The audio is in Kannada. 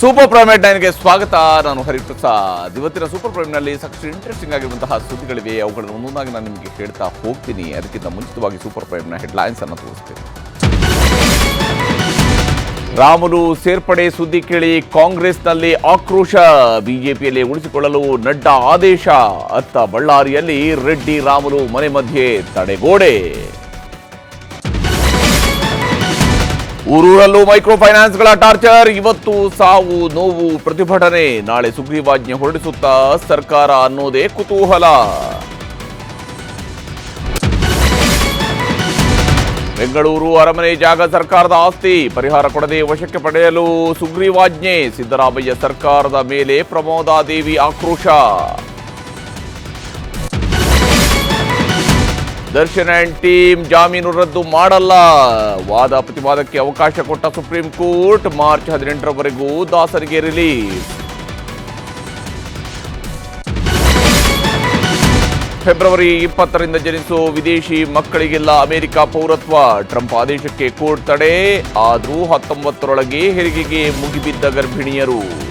ಸೂಪರ್ ಪ್ರೈಮ್ ಹೆಡ್ ನೈನ್ಗೆ ಸ್ವಾಗತ. ನಾನು ಹರಿಪ್ರಸಾದ್ ಇವತ್ತಿನ ಸೂಪರ್ ಪ್ರೈಮ್ನಲ್ಲಿ ಸಾಕಷ್ಟು ಇಂಟ್ರೆಸ್ಟಿಂಗ್ ಆಗಿರುವಂತಹ ಸುದ್ದಿಗಳಿವೆ. ಅವುಗಳನ್ನು ಒಂದೊಂದಾಗಿ ನಾನು ನಿಮಗೆ ಹೇಳ್ತಾ ಹೋಗ್ತೀನಿ. ಅದಕ್ಕಿಂತ ಮುಂಚಿತವಾಗಿ ಸೂಪರ್ ಪ್ರೈಮ್ನ ಹೆಡ್ಲೈನ್ಸ್ ಅನ್ನು ತೋರಿಸ್ತೀನಿ. ರಾಮುಲು ಸೇರ್ಪಡೆ ಸುದ್ದಿ ಕೇಳಿ ಕಾಂಗ್ರೆಸ್ನಲ್ಲಿ ಆಕ್ರೋಶ. ಬಿಜೆಪಿಯಲ್ಲಿ ಉಳಿಸಿಕೊಳ್ಳಲು ನಡ್ಡಾ ಆದೇಶ. ಅತ್ತ ಬಳ್ಳಾರಿಯಲ್ಲಿ ರೆಡ್ಡಿ, ರಾಮುಲು ಮನೆ ಮಧ್ಯೆ ತಡೆಗೋಡೆ. ಊರೂರಲ್ಲೂ ಮೈಕ್ರೋ ಫೈನಾನ್ಸ್ಗಳ ಟಾರ್ಚರ್. ಇವತ್ತು ಸಾವು ನೋವು ಪ್ರತಿಭಟನೆ. ನಾಳೆ ಸುಗ್ರೀವಾಜ್ಞೆ ಹೊರಡಿಸುತ್ತಾ ಸರ್ಕಾರ ಅನ್ನೋದೇ ಕುತೂಹಲ. ಬೆಂಗಳೂರು ಅರಮನೆ ಜಾಗ ಸರ್ಕಾರದ ಆಸ್ತಿ. ಪರಿಹಾರ ಕೊಡದೆ ವಶಕ್ಕೆ ಪಡೆಯಲು ಸುಗ್ರೀವಾಜ್ಞೆ. ಸಿದ್ದರಾಮಯ್ಯ ಸರ್ಕಾರದ ಮೇಲೆ ಪ್ರಮೋದಾದೇವಿ ಆಕ್ರೋಶ. ದರ್ಶನ್ ಆ್ಯಂಡ್ ಟೀಮ್ ಜಾಮೀನು ರದ್ದು ಮಾಡಲ್ಲ. ವಾದ ಪ್ರತಿವಾದಕ್ಕೆ ಅವಕಾಶ ಕೊಟ್ಟ ಸುಪ್ರೀಂ ಕೋರ್ಟ್ ಮಾರ್ಚ್ ಹದಿನೆಂಟರವರೆಗೂ ದಾಸರಿಗೆ ರಿಲೀಸ್. ಫೆಬ್ರವರಿ ಇಪ್ಪತ್ತರಿಂದ ಜನಿಸೋ ವಿದೇಶಿ ಮಕ್ಕಳಿಗೆಲ್ಲ ಅಮೆರಿಕ ಪೌರತ್ವ. ಟ್ರಂಪ್ ಆದೇಶಕ್ಕೆ ಕೋರ್ಟ್ ತಡೆ, ಆದರೂ ಹತ್ತೊಂಬತ್ತರೊಳಗೆ ಹೆರಿಗೆಗೆ ಮುಗಿಬಿದ್ದ ಗರ್ಭಿಣಿಯರು.